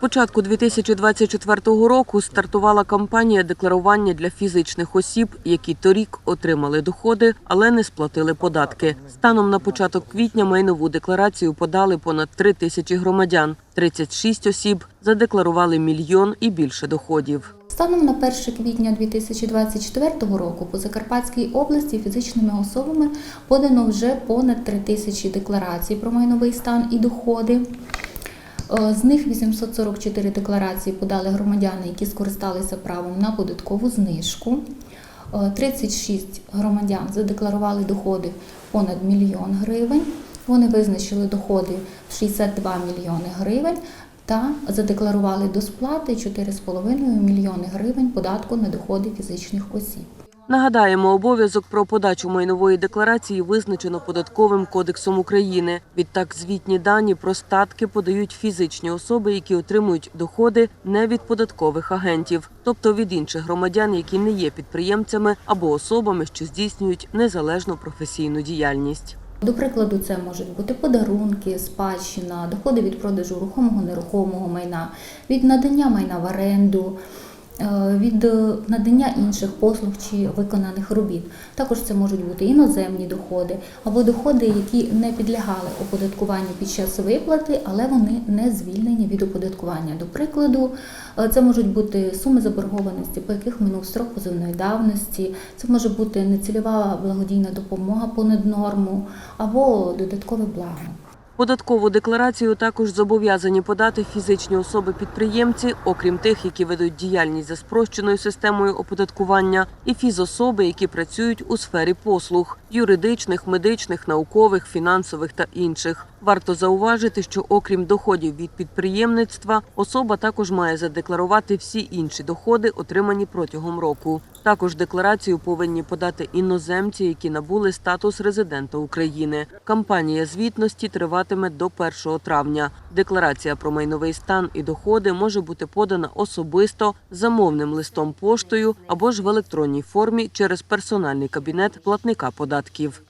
початку 2024 року стартувала кампанія декларування для фізичних осіб, які торік отримали доходи, але не сплатили податки. Станом на початок квітня майнову декларацію подали понад 3 тисячі громадян. 36 осіб задекларували мільйон і більше доходів. Станом на 1 квітня 2024 року по Закарпатській області фізичними особами подано вже понад 3 тисячі декларацій про майновий стан і доходи. Е, З них 844 декларації подали громадяни, які скористалися правом на податкову знижку. Е, 36 громадян задекларували доходи понад мільйон гривень. Вони визначили доходи в 62 мільйони гривень та задекларували до сплати 4,5 мільйони гривень податку на доходи фізичних осіб. Нагадаємо, обов'язок про подачу майнової декларації визначено податковим кодексом України. Відтак, звітні дані про статки подають фізичні особи, які отримують доходи не від податкових агентів, тобто від інших громадян, які не є підприємцями або особами, що здійснюють незалежну професійну діяльність. До прикладу, це можуть бути подарунки, спадщина, доходи від продажу рухомого нерухомого майна, від надання майна в оренду, від е, надання інших послуг чи виконаних робіт. Також це можуть бути іноземні доходи або доходи, які не підлягали оподаткуванню під час виплати, але вони не звільнені від оподаткування. До прикладу, е, це можуть бути суми заборгованості, по яких минув строк позовної давності. Це може бути нецільова благодійна допомога понад норму або додаткове благо. Податкову декларацію також зобов'язані подати фізичні особи-підприємці, окрім тих, які ведуть діяльність за спрощеною системою оподаткування, і фізособи, які працюють у сфері послуг юридичних, медичних, наукових, фінансових та інших. Варто зауважити, що окрім доходів від підприємництва, особа також має задекларувати всі інші доходи, отримані протягом року. Також декларацію повинні подати іноземці, які набули статус резидента України. Кампанія звітності триватиме до 1 травня. Декларація про майновий стан і доходи може бути подана особисто замовним листом поштою або ж в електронній формі через персональний кабінет платника податків.